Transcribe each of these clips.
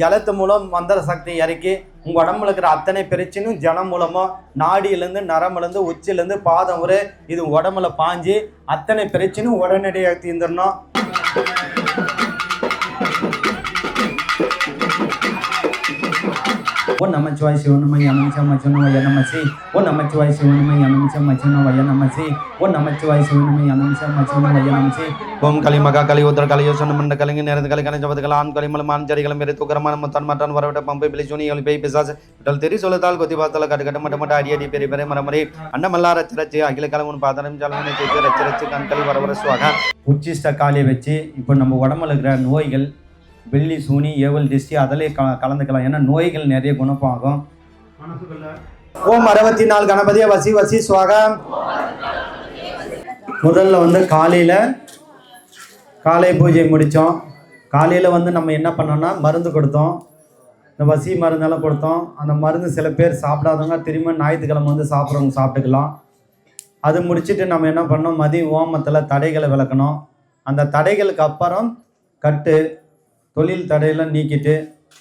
ஜலத்து மூலம் மந்திர சக்தி இறக்கி உங்கள் உடம்புல இருக்கிற அத்தனை பிரச்சனையும் ஜலம் மூலமாக நாடியிலேருந்து நரம்புலேருந்து உச்சிலேருந்து பாதம் ஒரு இது உடம்புல பாஞ்சு அத்தனை பிரச்சனையும் உடனடியாக தீர்ந்துடணும். ஓ நமச்சிவாய் சிவனமை அனமிச்சம் மச்சனோ வய நமசி ஓ நமச்சிவாய் சிவனமை அனமிச்சம் மச்சனோ வய நமசி ஓ நமச்சிவாய் சிவனமை அனமிச்சம் மச்சனோ வய நமசி ஓம் களி மகா களி உத்தர களி யோசன மண்ட கலிங்க நேரத்து கலி கண ஜபத்துகள் ஆண் களி மலம் ஜரிகளும் மேரி துக்கரமான முத்தன் மட்டன் வரவிட்ட பம்பை பிளி சுனி ஒளி பேய் பிசாசு விட்டல் தெரி சொல்லத்தால் கொத்தி பார்த்தல கட்டு கட்டு மட்ட மட்ட அடி அடி பெரிய பெரிய மரமரி அன்னமல்லா ரச்சு ரச்சு அகில கலமுன் பாதனம் ஜலவனை சேர்த்து ரச்சு ரச்சு கண்களி வர வர சுவாக உச்சிஷ்ட காலியை வச்சு இப்போ நம்ம உடம்புல இருக்கிற நோய்கள் வெள்ளி சூனி ஏவல் டிஸ்டி அதிலே க கலந்துக்கலாம். ஏன்னா நோய்கள் நிறைய குணப்பாகும் ஓம் அறுபத்தி நாலு கணபதியா வசி வசி சுவாகா முதல்ல வந்து காலையில் காலை பூஜை முடித்தோம் காலையில் வந்து நம்ம என்ன பண்ணோம்னா மருந்து கொடுத்தோம். இந்த வசி மருந்தெல்லாம் கொடுத்தோம். அந்த மருந்து சில பேர் சாப்பிடாதவங்க திரும்ப ஞாயிற்றுக்கிழமை வந்து சாப்பிட்றவங்க சாப்பிட்டுக்கலாம். அது முடிச்சுட்டு நம்ம என்ன பண்ணோம்? மதிய ஓமத்தில் தடைகளை விளக்கணும். அந்த தடைகளுக்கு அப்புறம் கட்டு தொழில் தடையெல்லாம் நீக்கிட்டு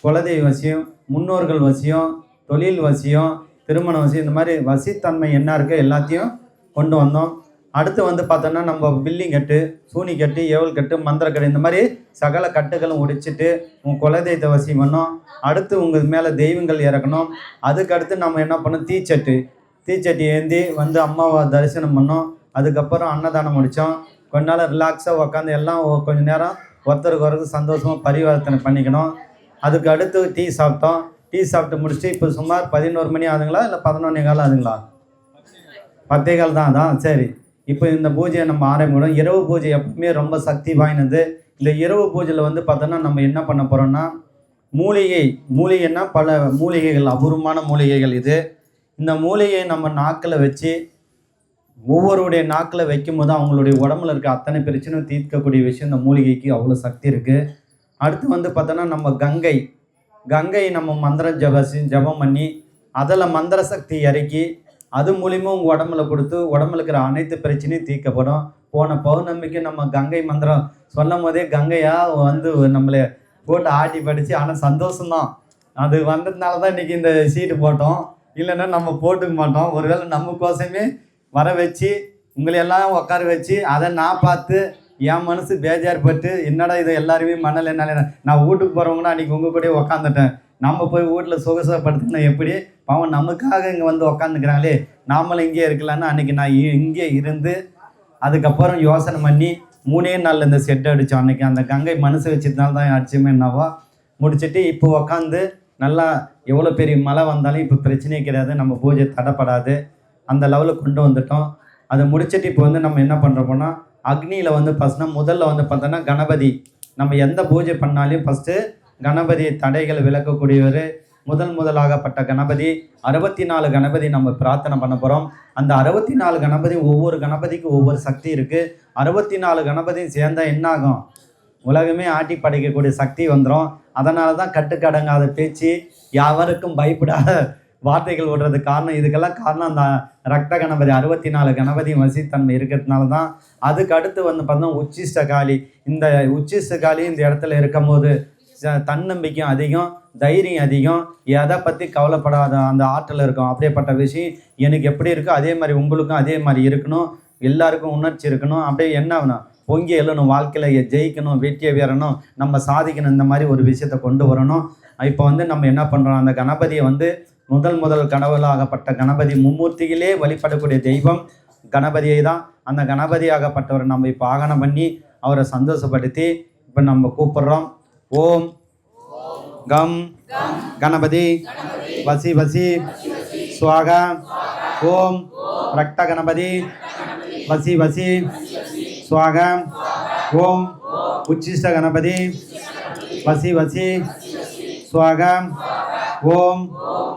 குலதெய்வ வசியம் முன்னோர்கள் வசியம் தொழில் வசியம் திருமண வசியம் இந்த மாதிரி வசித்தன்மை என்ன இருக்கோ எல்லாத்தையும் கொண்டு வந்தோம். அடுத்து வந்து பார்த்தோன்னா நம்ம பில்லிங் கட்டு சூனி கட்டு ஏவல் கட்டு மந்திர கட்டு இந்த மாதிரி சகல கட்டுகளும் உடைச்சிட்டு உங்கள் குலதெய்வத்தை வசியம் பண்ணோம். அடுத்து உங்கள் மேலே தெய்வங்கள் இறக்கணும். அதுக்கு அடுத்து நம்ம என்ன பண்ணோம்? தீச்சட்டு. தீச்சட்டி ஏந்தி வந்து அம்மாவை தரிசனம் பண்ணோம். அதுக்கப்புறம் அன்னதானம் முடித்தோம். கொஞ்ச நாள் ரிலாக்ஸாக உட்காந்து எல்லாம் கொஞ்சம் கொஞ்ச நேரம் ஒருத்தருக்கு ஒருத்தருக்கு சந்தோஷமாக பரிவர்த்தனை பண்ணிக்கணும். அதுக்கு அடுத்து டீ சாப்பிட்டோம். டீ சாப்பிட்டு முடிச்சுட்டு இப்போ சுமார் பதினோரு மணி ஆகுதுங்களா? இல்லை பதினொன்னே கால் ஆகுதுங்களா? பத்தே கால் தான் அதான் சரி. இப்போ இந்த பூஜையை நம்ம ஆரம்பிக்கணும். இரவு பூஜை எப்பவுமே ரொம்ப சக்தி வாய்ந்தது. இந்த இரவு பூஜையில் வந்து பார்த்தோன்னா நம்ம என்ன பண்ண போகிறோம்னா மூலிகை மூலிகைன்னா பல மூலிகைகள் அபூர்வமான மூலிகைகள் இது. இந்த மூலிகையை நம்ம நாக்கில் வச்சு ஒவ்வொருடைய நாக்கில் வைக்கும்போது அவங்களுடைய உடம்புல இருக்க அத்தனை பிரச்சனையும் தீர்க்கக்கூடிய விஷயம் இந்த மூலிகைக்கு அவ்வளோ சக்தி இருக்குது அடுத்து வந்து பார்த்தோன்னா நம்ம கங்கை. கங்கை நம்ம மந்திரம் ஜபசி ஜபம் பண்ணி அதில் மந்திர சக்தி இறக்கி அது மூலிமா உங்கள் உடம்புல கொடுத்து உடம்புல இருக்கிற அனைத்து பிரச்சனையும் தீர்க்கப்படும். போன பௌர்ணமிக்கு நம்ம கங்கை மந்திரம் சொல்லும் போதே கங்கையா வந்து நம்மளை போட்டு ஆட்டி படித்து ஆனால் சந்தோஷம்தான். அது வந்ததுனால தான் இன்றைக்கி இந்த சீட்டு போட்டோம். இல்லைன்னா நம்ம போட்டுக்க மாட்டோம். ஒருவேளை நமக்கோசமே வர வச்சு உங்களையெல்லாம் உட்கார வச்சு அதை நான் பார்த்து என் மனசு பேஜார் பட்டு என்னடா இது எல்லாருமே மணல் என்ன நான் வீட்டுக்கு போகிறவங்கன்னா அன்றைக்கி உங்கள் கூடயே உக்காந்துட்டேன். நம்ம போய் வீட்டில் சுகசப்படுத்தினா எப்படி? பாவம் நமக்காக இங்கே வந்து உக்காந்துக்கிறாங்களே நாமளும் இங்கேயே இருக்கலான்னு அன்றைக்கி நான் இ- இங்கே இருந்து அதுக்கப்புறம் யோசனை பண்ணி மூணே நாளில் இந்த செட் அடித்தோம் அன்றைக்கி அந்த கங்கை மனசு வச்சதுனால தான் அடிச்சுமே என்னவோ. முடிச்சுட்டு இப்போ உக்காந்து நல்லா எவ்வளோ பெரிய மழை வந்தாலும் இப்போ பிரச்சனையே கிடையாது. நம்ம பூஜை தடைப்படாது. அந்த லெவலுக்கு கொண்டு வந்துட்டோம். அதை முடிச்சிட்டு இப்போ வந்து நம்ம என்ன பண்ணுறோம்னா அக்னியில் வந்து ஃபஸ்ட்னா முதல்ல வந்து பார்த்தோன்னா கணபதி. நம்ம எந்த பூஜை பண்ணாலையும் ஃபஸ்ட்டு கணபதி தடைகள் விளக்கக்கூடியவர் முதல் முதலாகப்பட்ட கணபதி. அறுபத்தி நாலு கணபதி நம்ம பிரார்த்தனை பண்ண போகிறோம் அந்த அறுபத்தி நாலு கணபதி ஒவ்வொரு கணபதிக்கும் ஒவ்வொரு சக்தி இருக்குது அறுபத்தி நாலு கணபதியும் சேர்ந்தால் என்ன ஆகும் உலகமே ஆட்டி படைக்கக்கூடிய சக்தி வந்துடும் அதனால தான் கட்டுக்கடங்காத பேச்சு யாவருக்கும் பயப்படாத வார்த்தைகள் விடுறதுக்கு காரணம் இதுக்கெல்லாம் காரணம் அந்த ரக்த கணபதி அறுபத்தி நாலு கணபதி வசித்தன்மை இருக்கிறதுனால தான் அதுக்கு அடுத்து வந்து பார்த்தோம்னா உச்சிஷ்ட காளி இந்த உச்சிஷ்ட காளி இந்த இடத்துல இருக்கும்போது ச- தன்னம்பிக்கையும் அதிகம் தைரியம் அதிகம். எதை பற்றி கவலைப்படாத அந்த ஆற்றல் இருக்கும். அப்படியேப்பட்ட விஷயம் எனக்கு எப்படி இருக்கோ அதே மாதிரி உங்களுக்கும் அதே மாதிரி இருக்கணும். எல்லாருக்கும் உணர்ச்சி இருக்கணும். அப்படியே என்ன ஆகணும்? பொங்கி எழுணும் வாழ்க்கையில் ஜெயிக்கணும் வெற்றியை பெறணும் நம்ம சாதிக்கணும் இந்த மாதிரி ஒரு விஷயத்தை கொண்டு வரணும். இப்போ வந்து நம்ம என்ன பண்ணுறோம் அந்த கணபதியை வந்து முதல் முதல் கடவுளாகப்பட்ட கணபதி மும்மூர்த்திகளே வழிபடக்கூடிய தெய்வம் கணபதியை தான் அந்த கணபதியாகப்பட்டவரை நம்ம இப்போ ஆகனம் பண்ணி அவரை சந்தோஷப்படுத்தி இப்போ நம்ம கூப்பிடுறோம். ஓம் கம் கணபதி வசி வசி சுவாகா. ஓம் ரக்த கணபதி வசி வசி சுவாகா. ஓம் உச்சிஷ்ட கணபதி வசி வசி சுவாகா. ஓம்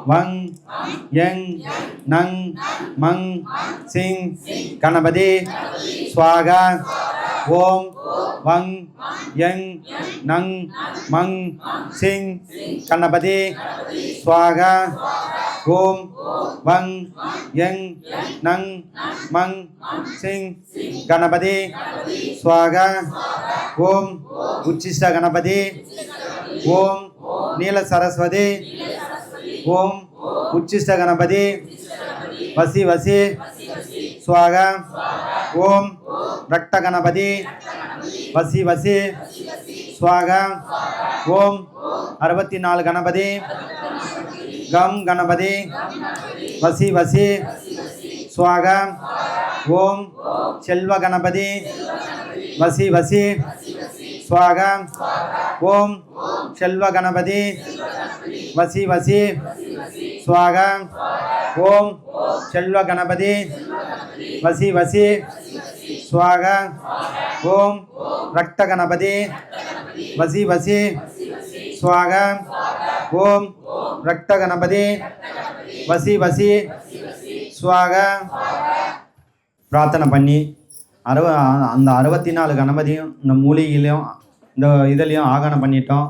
வங் யங் நங் மங் சிங் கணபதி ஸ்வாகா ஓம் வங் யங் நங் மங் சிங் கணபதி ஸ்வாகா ஓம் வங் யங் நங் மங் சிங் கணபதி ஸ்வாகா ஓம் உச்சிஷ்ட கணபதி ஓம் நீல சரஸ்வதி ஓம் உச்சிஷ்ட கணபதி வசி வசி. சுவாக. ஓம் ரட்ட கணபதி வசி வசி. சுவாக. ஓம் அறுபத்தி நாலு கணபதி. கம் கணபதி. வசி வசி. சுவாக. ஓம் செல்வ கணபதி. வசி வசி. சுவாக. ஓம் செல்வ கணபதி. வசி வசி. சுவாக. ஓம் செல்வ கணபதி. வசி வசி. சுவாக. ஓம் ரக்த கணபதி. வசி வசி. சுவாக. ஓம் ரக்த கணபதி. வசி வசி. சுவாக. பிரார்த்தனை பண்ணி அறுவ அந்த அறுபத்தி நாலு கணபதியும் இந்த மூலிகையிலையும் இந்த இதுலேயும் ஆகனம் பண்ணிட்டோம்.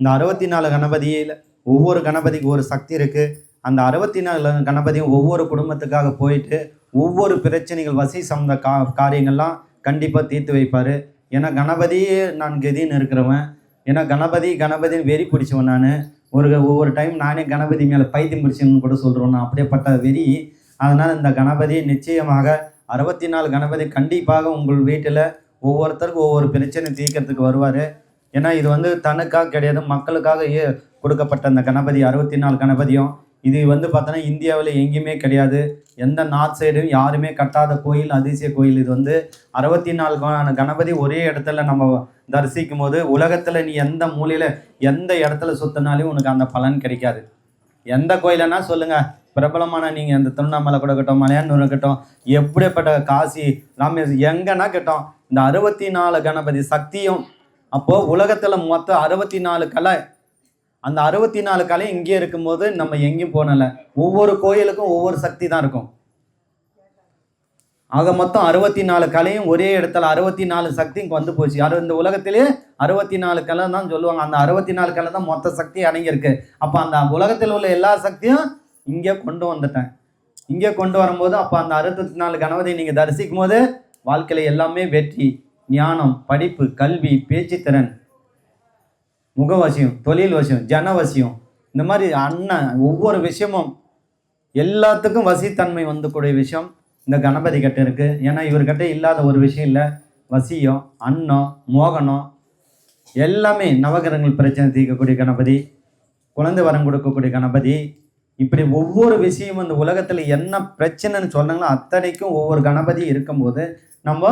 இந்த அறுபத்தி நாலு கணபதியில் ஒவ்வொரு கணபதிக்கு ஒரு சக்தி இருக்குது அந்த அறுபத்தி நாலு கணபதியும் ஒவ்வொரு குடும்பத்துக்காக போயிட்டு ஒவ்வொரு பிரச்சனைகள் வசி சம்மந்த கா காரியங்கள்லாம் கண்டிப்பாக தீர்த்து வைப்பார். ஏன்னா கணபதியே நான் கதின்னு இருக்கிறவன். ஏன்னா கணபதி கணபதின்னு வெறி பிடிச்சவன் நான். ஒரு ஒவ்வொரு டைம் நானே கணபதி மேலே பைத்தியம் பிடிச்சவன் கூட சொல்கிறோம் நான் அப்படியேப்பட்ட வெறி. அதனால் இந்த கணபதி நிச்சயமாக அறுபத்தி நாலு கணபதி கண்டிப்பாக உங்கள் வீட்டில் ஒவ்வொருத்தருக்கும் ஒவ்வொரு பிரச்சனை தீர்க்கறதுக்கு வருவார். ஏன்னா இது வந்து தனக்காக கிடையாது மக்களுக்காக ஏ கொடுக்கப்பட்ட அந்த கணபதி அறுபத்தி நாலு கணபதியும். இது வந்து பார்த்தோன்னா இந்தியாவில் எங்கேயுமே கிடையாது. எந்த நார்த் சைடும் யாருமே கட்டாத கோயில் அதிசய கோயில். இது வந்து அறுபத்தி நாலு கணபதி ஒரே இடத்துல நம்ம தரிசிக்கும் போது உலகத்தில் நீ எந்த மூலையில் எந்த இடத்துல சுத்தினாலும் உனக்கு அந்த பலன் கிடைக்காது. எந்த கோயிலனா சொல்லுங்கள் பிரபலமான நீங்கள் இந்த திருவண்ணாமலை கூட இருக்கட்டும் மலையானூர் இருக்கட்டும் எப்படிப்பட்ட காசி ராமேஸ்வரம் எங்கன்னா இருக்கட்டும் இந்த அறுபத்தி நாலு கணபதி சக்தியும் அப்போது உலகத்தில் மொத்தம் அறுபத்தி நாலு கலை. அந்த அறுபத்தி நாலு கலை இங்கே இருக்கும்போது நம்ம எங்கேயும் போனல. ஒவ்வொரு கோயிலுக்கும் ஒவ்வொரு சக்தி தான் இருக்கும். ஆக மொத்தம் அறுபத்தி நாலு கலையும் ஒரே இடத்துல அறுபத்தி நாலு சக்தி இங்கே வந்து போச்சு. அறு இந்த உலகத்திலேயே அறுபத்தி நாலு கலை தான் சொல்லுவாங்க. அந்த அறுபத்தி நாலு கலை தான் மொத்த சக்தி அடங்கியிருக்கு. அப்போ அந்த உலகத்தில் உள்ள எல்லா சக்தியும் இங்கே கொண்டு வந்துட்டேன். இங்கே கொண்டு வரும்போது அப்போ அந்த அறுபத்தி நாலு கணவதை நீங்கள் தரிசிக்கும் போது வாழ்க்கையில் எல்லாமே வெற்றி ஞானம் படிப்பு கல்வி பேச்சுத்திறன் முகவசியம் தொழில் வசியம் ஜனவசியம் இந்த மாதிரி அண்ணன் ஒவ்வொரு விஷயமும் எல்லாத்துக்கும் வசித்தன்மை வந்துக்கூடிய விஷயம் இந்த கணபதி கிட்ட இருக்கு. ஏன்னா இவர்கிட்ட இல்லாத ஒரு விஷயம் இல்லை. வசியம் அன்னம் மோகனம் எல்லாமே நவகிரகங்கள் பிரச்சனை தீர்க்கக்கூடிய கணபதி குழந்தை வரம் கொடுக்கக்கூடிய கணபதி. இப்படி ஒவ்வொரு விஷயமும் இந்த உலகத்தில் என்ன பிரச்சனைன்னு சொன்னாங்களோ அத்தனைக்கும் ஒவ்வொரு கணபதி இருக்கும்போது நம்ம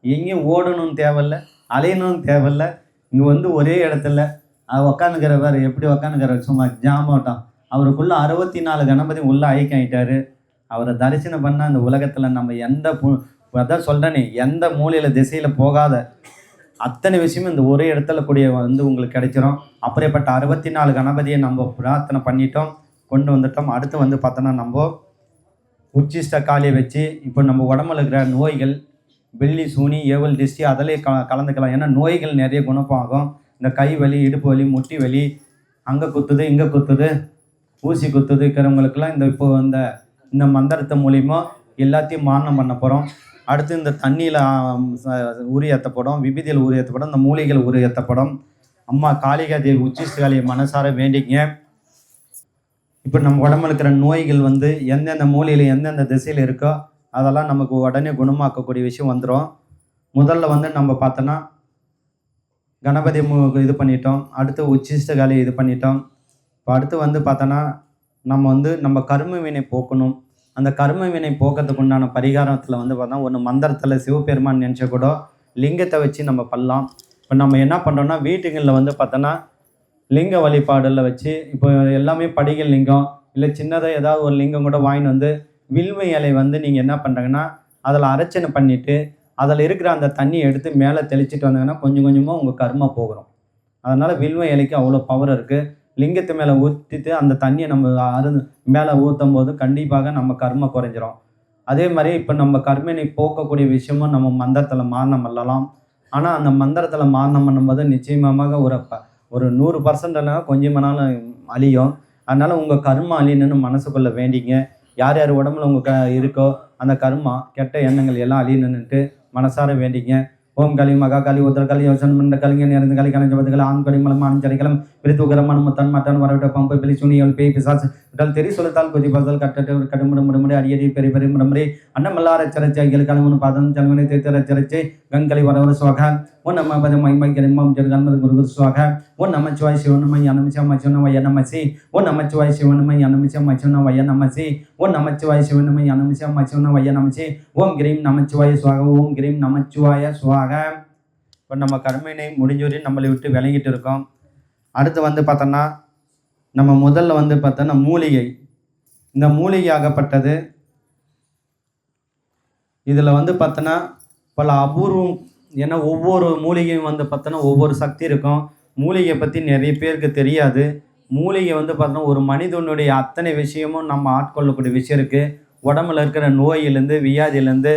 எங்கேயும் ஓடணும்னு தேவையில்ல அலையணும்னு தேவையில்ல இங்கே வந்து ஒரே இடத்துல அவர் உக்காந்துக்கிறவர் எப்படி உக்காந்துக்கிறார் சும்மா ஜாமாட்டம் அவருக்குள்ள அறுபத்தி நாலு கணபதி உள்ளே ஐக்கியம் அவரை தரிசனம் பண்ணால் அந்த உலகத்தில் நம்ம எந்த பு- அதான் சொல்கிறேனே எந்த மூலையில் திசையில் போகாத. அத்தனை விஷயமும் இந்த ஒரே இடத்துல கூடிய வந்து உங்களுக்கு கிடைச்சிரும். அப்படிப்பட்ட அறுபத்தி நாலு கணபதியை நம்ம பிரார்த்தனை பண்ணிட்டோம் கொண்டு வந்துட்டோம். அடுத்து வந்து பார்த்தோன்னா நம்ம உச்சிஷ்ட காளியை வச்சு இப்போ நம்ம உடம்புல இருக்கிற நோய்கள் வெள்ளி சூனி ஏவல் டிஸ்டி அதிலே க கலந்துக்கலாம். ஏன்னா நோய்கள் நிறைய குணப்பாகும் இந்த கை வலி இடுப்பு வலி முட்டி வலி அங்கே குத்துது இங்கே குத்துது ஊசி குத்துது இருக்கிறவங்களுக்கெல்லாம் இந்த இப்போ இந்த இந்த மந்திரத்தை மூலிமா எல்லாத்தையும் மாரணம் பண்ண போகிறோம் அடுத்து இந்த தண்ணியில் உரி ஏற்றப்படும் விபதியில் உரி ஏற்றப்படும் இந்த மூலிகைகள் உரி ஏற்றப்படும் அம்மா காளிகா தேவி உச்சிஷ்ட மனசார வேண்டிங்க இப்போ நம்ம உடம்புல இருக்கிற நோய்கள் வந்து எந்தெந்த மூலையில் எந்தெந்த திசையில் இருக்கோ அதெல்லாம் நமக்கு உடனே குணமாக்கக்கூடிய விஷயம் வந்துடும் முதல்ல வந்து நம்ம பார்த்தோன்னா கணபதி மு- இது பண்ணிட்டோம். அடுத்து உச்சிஷ்ட காலையை இது பண்ணிட்டோம். இப்போ அடுத்து வந்து பார்த்தோன்னா நம்ம வந்து நம்ம கரும வினை போக்கணும். அந்த கரும வினை போக்கிறதுக்கு உண்டான பரிகாரத்தில் வந்து பார்த்தா ஒன்று மந்திரத்தில் சிவபெருமான் நினச்ச கூட லிங்கத்தை வச்சு நம்ம பண்ணலாம். இப்போ நம்ம என்ன பண்ணுறோம்னா வீட்டுகளில் வந்து பார்த்தோன்னா லிங்க வழிபாடில் வச்சு இப்போ எல்லாமே படிகள் லிங்கம் இல்லை சின்னதாக ஏதாவது ஒரு லிங்கம் கூட வாங்கிட்டு வந்து வில்வ இலை வந்து நீங்கள் என்ன பண்ணுறாங்கன்னா அதில் அரைச்சனை பண்ணிவிட்டு அதில் இருக்கிற அந்த தண்ணியை எடுத்து மேலே தெளிச்சிட்டு வந்தாங்கன்னா கொஞ்சம் கொஞ்சமாக உங்கள் கர்மா போகிறோம் அதனால் வில்வ இலைக்கு அவ்வளோ பவர் இருக்குது லிங்கத்து மேலே ஊற்றிட்டு அந்த தண்ணியை நம்ம அரு மேலே ஊற்றும் போது கண்டிப்பாக நம்ம கர்ம குறைஞ்சிரும். அதே மாதிரி இப்போ நம்ம கர்மனை போக்கக்கூடிய விஷயமும் நம்ம மந்திரத்தில் மாரணம் பண்ணலாம். ஆனால் அந்த மந்திரத்தில் மாரணம் பண்ணும்போது நிச்சயமாக ஒரு ப- ஒரு நூறு பர்சன்ட் இல்லைனா கொஞ்சமானாலும் அழியும். அதனால் உங்கள் கர்மம் அழியணும்னு மனசுக்குள்ளே வேண்டிங்க. யார் யார் உடம்புல உங்கள் க இருக்கோ அந்த கர்மா கெட்ட எண்ணங்கள் எல்லாம் அழியணுன்னுட்டு மனசார வேண்டிங்க. ஓம் கலி மகா கலி உத்தர கலி யோசன் மண்ட கலிங்க நிறைந்த கலி கலஞ்ச பதுகள் ஆண் கலி மலம் ஆண் சரிகளும் பிரித்து உகரமான முத்தன் மட்டன் வரவிட்ட பம்பு பிளி சுனியல் பேய் பிசாசு. உடல் தெரி சொல்லத்தால் கொதி பதல் கட்டட்டு கடுமுடு முடுமுடி அடியடி பெரிய பெரிய முடமுடி அன்னமல்லார சரச்சை அகில் கலமுன் பாதம் ஜல்மனை தேத்தர சரச்சை கங்கலி வரவர சுவாக ஓ நம்ம பத மைமை ஜெருகன்மது குரு சுவாக. ஓ நமச்சிவாய் சிவனமை அனமிச்சம் மச்சோன வய நமசி ஓ நமச்சிவாய் சிவனமை அனமிச்சம் மச்சோன வய நமசி ஓ நமச்சிவாய் சிவனமை அனமிச்சம் மச்சோன வய நமசி ஓம் கிரீம் நமச்சிவாய சுவாக. ஓம் கிரீம் நமச்சிவாய சுவாக. இப்போ நம்ம கர்மவினை முடிஞ்சவரை நம்மளை விட்டு விளங்கிட்டு இருக்கோம். அடுத்து வந்து பார்த்தோன்னா நம்ம முதல்ல வந்து பார்த்தோன்னா மூலிகை. இந்த மூலிகை ஆகப்பட்டது இதில் வந்து பார்த்தோன்னா பல அபூர்வம் ஏன்னா ஒவ்வொரு மூலிகையும் வந்து பார்த்தோன்னா ஒவ்வொரு சக்தி இருக்கும். மூலிகை பற்றி நிறைய பேருக்கு தெரியாது. மூலிகை வந்து பார்த்தோன்னா ஒரு மனிதனுடைய அத்தனை விஷயமும் நம்ம ஆட்கொள்ளக்கூடிய விஷயம் இருக்குது உடம்புல இருக்கிற நோயிலேருந்து வியாதியிலேருந்து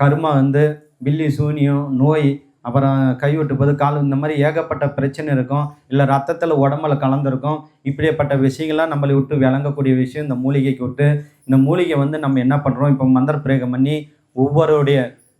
கருமா வந்து பில்லி சூனியம் நோய் அப்புறம் கைவிட்டு போது கால் இந்த மாதிரி ஏகப்பட்ட பிரச்சனை இருக்கும். இல்லை ரத்தத்தில் உடம்புல கலந்துருக்கும். இப்படிப்பட்ட விஷயங்கள்லாம் நம்மளை விட்டு விளங்கக்கூடிய விஷயம் இந்த மூலிகைக்கு விட்டு இந்த மூலிகை வந்து நம்ம என்ன பண்ணுறோம் இப்போ மந்திர பிரயோகம் பண்ணி ஒவ்வொருடைய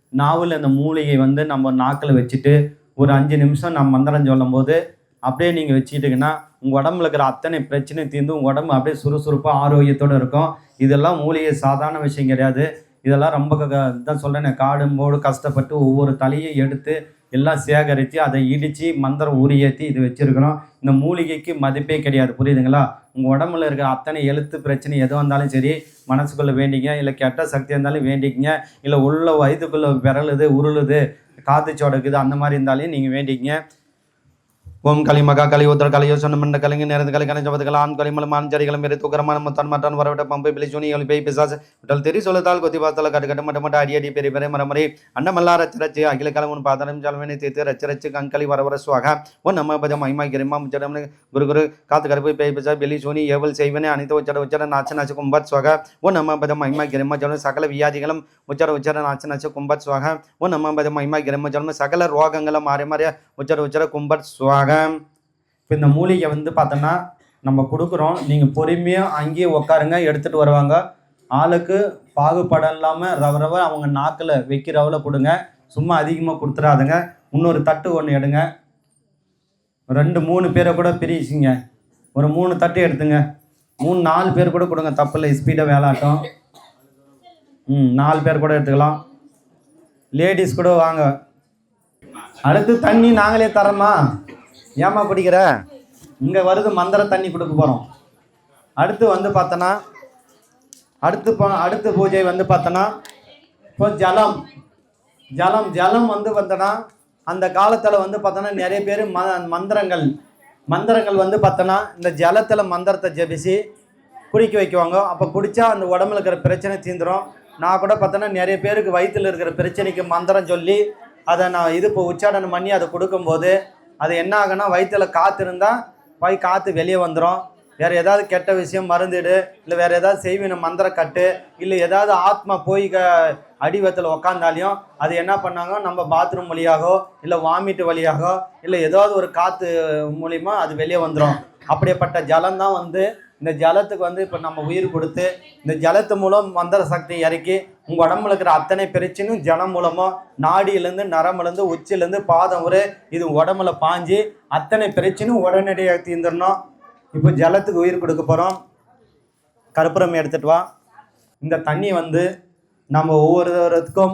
நாவில் அந்த மூலிகை வந்து நம்ம நாக்கில் வச்சுட்டு ஒரு அஞ்சு நிமிஷம் நம்ம மந்திரம் சொல்லும் போது அப்படியே நீங்கள் வச்சுக்கிட்டிங்கன்னா உங்கள் உடம்புல இருக்கிற அத்தனை பிரச்சனை தீர்ந்து உங்கள் உடம்பு அப்படியே சுறுசுறுப்பாக ஆரோக்கியத்தோடு இருக்கும். இதெல்லாம் மூலிகை சாதாரண விஷயம் கிடையாது. இதெல்லாம் ரொம்ப க- இதான் சொல்கிறேன் காடும்போடு கஷ்டப்பட்டு ஒவ்வொரு தலையும் எடுத்து எல்லாம் சேகரித்து அதை இடித்து மந்திரம் உரியேற்றி இது வச்சுருக்கிறோம் இந்த மூலிகைக்கு மதிப்பே கிடையாது. புரியுதுங்களா? உங்கள் உடம்புல இருக்கிற அத்தனை எழுத்து பிரச்சனை எது வந்தாலும் சரி மனசுக்குள்ளே வேண்டிங்க இல்லை கெட்ட சக்தி இருந்தாலும் வேண்டிக்கங்க. இல்லை உள்ள வயதுக்குள்ளே விரலுது உருளுது காத்து சொடக்குது அந்த மாதிரி இருந்தாலையும் நீங்கள் வேண்டிக்கங்க. ஓம் களி மகா களி உத்தர களி யோசன மண்ட கலைஞர் நேரத்து கலை கணஞ்ச பதுகள் ஆண் களிமலம் ஆண் ஜரிகளும் பெரிய தூக்கரமான முத்தான் மட்டன் வரவிட்ட பம்பை பிளி சுனிகள் பேய் பிசாசு விட்டல் தெரி சொல்லத்தால் கொத்தி பார்த்தல கட்டு கட்டு மட்ட மட்ட அடி அடி பெரிய பெரிய மரமரி அன்னமல்லா ரச்சு ரச்சு அகில கலமுன் பாதனம் ஜலமேனி தீர்த்து ரச்சு ரச்சு கங்கலி வர வர சுவாக. ஓ நம்ம பதம் மைமா கிரிமா முச்சடம் குரு குரு காத்து கருப்பு பேய் பிசா பெலி சூனி ஏவல் செய்வனே அனைத்து உச்சர உச்சர நாச்ச நாச்சு கும்பத் சுவாக. ஓ நம்ம பதம் மைமா கிரிமா ஜலம் சகல வியாதிகளும் உச்சர உச்சர நாச்ச நாச்சு கும்பத் சுவாக. ஓ நம்ம பதம் மைமா கிரிமா ஜலம் சகல ரோகங்களும் மாறி மாறி உச்சர உச்சர கும்பத் சுவாக. இப்போ இந்த மூலிகை வந்து பார்த்தோன்னா நம்ம கொடுக்குறோம். நீங்கள் பொறுமையாக அங்கேயே உட்காருங்க எடுத்துகிட்டு வருவாங்க. ஆளுக்கு பாகுபடம் இல்லாமல் ரவ ரவ அவங்க நாக்கில் வைக்கிறவில் கொடுங்க. சும்மா அதிகமாக கொடுத்துடாதுங்க இன்னொரு தட்டு ஒன்று எடுங்க. ரெண்டு மூணு பேரை கூட பிரிச்சிங்க ஒரு மூணு தட்டு எடுத்துங்க. மூணு நாலு பேர் கூட கொடுங்க. தப்பில்லை ஸ்பீடாக வேலாட்டம். ம் நாலு பேர் கூட எடுத்துக்கலாம். லேடிஸ் கூட வாங்க. அடுத்து தண்ணி நாங்களே தரமா ஏமா குடிக்கிற இங்கே வருது மந்திர தண்ணி கொடுக்க போகிறோம் அடுத்து வந்து பார்த்தோன்னா அடுத்து ப அடுத்த பூஜை வந்து பார்த்தோன்னா இப்போ ஜலம். ஜலம் ஜலம் வந்து பார்த்தோன்னா அந்த காலத்தில் வந்து பார்த்தோன்னா நிறைய பேர் ம மந்திரங்கள் மந்திரங்கள் வந்து பார்த்தோன்னா இந்த ஜலத்தில் மந்திரத்தை ஜெபிச்சு குடிக்க வைக்குவாங்க. அப்போ குடித்தா அந்த உடம்புல இருக்கிற பிரச்சனை தீந்துரும். நான் கூட பார்த்தோன்னா நிறைய பேருக்கு வயிற்றில் இருக்கிற பிரச்சனைக்கு மந்திரம் சொல்லி அதை நான் இது இப்போ உச்சாடனம் பண்ணி அதை கொடுக்கும்போது அது என்ன ஆகுனா வயிற்றில் காற்று இருந்தால் போய் காற்று வெளியே வந்துடும் வேறு ஏதாவது கெட்ட விஷயம் மருந்துடு இல்லை வேறு ஏதாவது செய்வின மந்திர கட்டு இல்லை ஏதாவது ஆத்மா போய் க அடிவத்தில் உக்காந்தாலையும் அது என்ன பண்ணாங்க? நம்ம பாத்ரூம் வழியாகோ இல்லை வாமிட்டு வழியாகோ இல்லை ஏதாவது ஒரு காற்று மூலிமா அது வெளியே வந்துடும் அப்படிப்பட்ட ஜலம் தான் வந்து இந்த ஜலத்துக்கு வந்து இப்போ நம்ம உயிர் கொடுத்து இந்த ஜலத்து மூலம் மந்திர சக்தி இறக்கி உங்கள் உடம்புல இருக்கிற அத்தனை பிரச்சனையும் ஜனம் மூலமாக நாடியிலேருந்து நரம்புலேருந்து உச்சிலேருந்து பாதம் ஒரு இது உடம்புல பாஞ்சு அத்தனை பிரச்சனையும் உடனடியாக தீர்ந்துடணும். இப்போ ஜலத்துக்கு உயிர் கொடுக்க போகிறோம் கற்பூரம் எடுத்துட்டு வா. இந்த தண்ணி வந்து நம்ம ஒவ்வொருவருக்கும்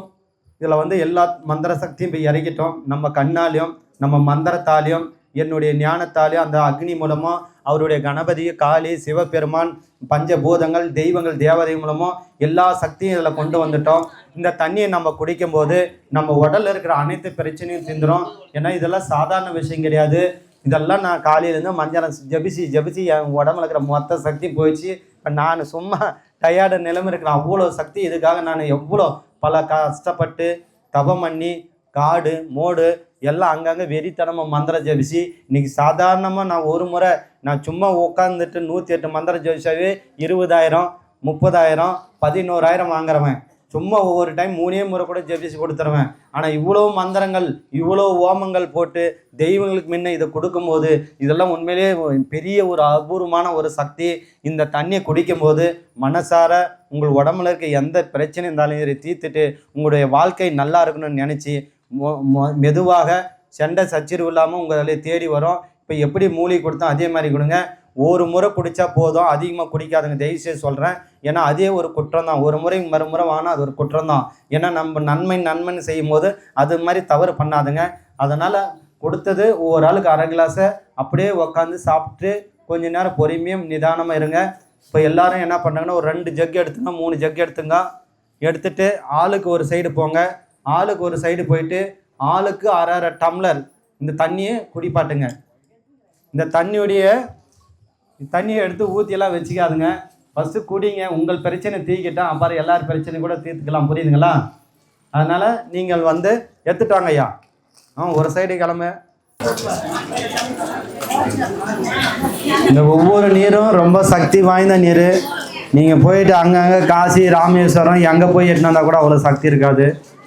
இதில் வந்து எல்லா மந்திர சக்தியும் இப்போ இறக்கிட்டோம். நம்ம கண்ணாலையும் நம்ம மந்திரத்தாலையும் என்னுடைய ஞானத்தாலே அந்த அக்னி மூலமாக அவருடைய கணபதி காளி சிவபெருமான் பஞ்சபூதங்கள் தெய்வங்கள் தேவதை மூலமாக எல்லா சக்தியும் இதில் கொண்டு வந்துட்டோம். இந்த தண்ணியை நம்ம குடிக்கும்போது நம்ம உடல்ல இருக்கிற அனைத்து பிரச்சனையும் தீந்துரும். ஏன்னா இதெல்லாம் சாதாரண விஷயம் கிடையாது. இதெல்லாம் நான் காலையிலேருந்து மஞ்சள் ஜபிசி ஜபிசி என் உடம்புல இருக்கிற மொத்த சக்தி போயிடுச்சு. இப்போ நான் சும்மா டயர்டு நிலைமை இருக்கிற அவ்வளோ சக்தி இதுக்காக நான் எவ்வளோ பல கஷ்டப்பட்டு தபம் பண்ணி காடு மோடு எல்லாம் அங்கங்கே வெறித்தனமாக மந்திரம் ஜபிச்சு இன்னைக்கு சாதாரணமாக நான் ஒரு முறை நான் சும்மா உட்காந்துட்டு நூற்றி எட்டு மந்திரம் ஜபிச்சாவே இருபதாயிரம் முப்பதாயிரம் பதினோராயிரம் வாங்குறவன். சும்மா ஒவ்வொரு டைம் மூணே முறை கூட ஜபிச்சு கொடுத்துருவேன். ஆனால் இவ்வளோ மந்திரங்கள் இவ்வளோ ஓமங்கள் போட்டு தெய்வங்களுக்கு முன்ன இதை கொடுக்கும்போது இதெல்லாம் உண்மையிலேயே பெரிய ஒரு அபூர்வமான ஒரு சக்தி. இந்த தண்ணியை குடிக்கும்போது மனசார உங்கள் உடம்புல இருக்க எந்த பிரச்சனை இருந்தாலும் இதை தீர்த்துட்டு உங்களுடைய வாழ்க்கை நல்லா இருக்கணும்னு நினச்சி மெதுவாக சண்டை சச்சரவு இல்லாமல் உங்களை தேடி வரும். இப்போ எப்படி மூலிகை கொடுத்தோம் அதே மாதிரி கொடுங்க. ஒரு முறை குடித்தா போதும். அதிகமாக குடிக்காதுங்க. தயவுசெய்து சொல்கிறேன் ஏன்னா அதே ஒரு குற்றம் தான் ஒரு முறை மறுமுறை வாங்கினா அது ஒரு குற்றம் தான் ஏன்னா நம்ம நன்மை நன்மைன்னு செய்யும் போது அது மாதிரி தவறு பண்ணாதுங்க. அதனால் கொடுத்தது ஒவ்வொரு ஆளுக்கு அரை கிளாஸை. அப்படியே உக்காந்து சாப்பிட்டு கொஞ்ச நேரம் பொறுமையும் நிதானமாக இருங்க. இப்போ எல்லாரும் என்ன பண்ணாங்கன்னா ஒரு ரெண்டு ஜக் எடுத்துங்க மூணு ஜக் எடுத்துங்க. எடுத்துட்டு ஆளுக்கு ஒரு சைடு போங்க. ஆளுக்கு ஒரு சைடு போயிட்டு ஆளுக்கு அரை அரை டம்ளர் இந்த தண்ணியை குடிப்பாட்டுங்க. இந்த தண்ணியுடைய தண்ணியை எடுத்து ஊற்றியெல்லாம் வச்சுக்காதுங்க. ஃபஸ்ட்டு குடிங்க. உங்கள் பிரச்சனை தீக்கிட்டால் அப்புறம் எல்லார் பிரச்சனையும் கூட தீர்த்துக்கலாம். புரியுதுங்களா? அதனால் நீங்கள் வந்து எடுத்துட்டு வாங்க ஐயா. ஆ ஒரு சைடு கிளம்பு. இந்த ஒவ்வொரு நீரும் ரொம்ப சக்தி வாய்ந்த நீர். நீங்கள் போயிட்டு அங்கங்கே காசி ராமேஸ்வரம் எங்கே போய் எட்டுனா கூட அவ்வளோ சக்தி இருக்காது.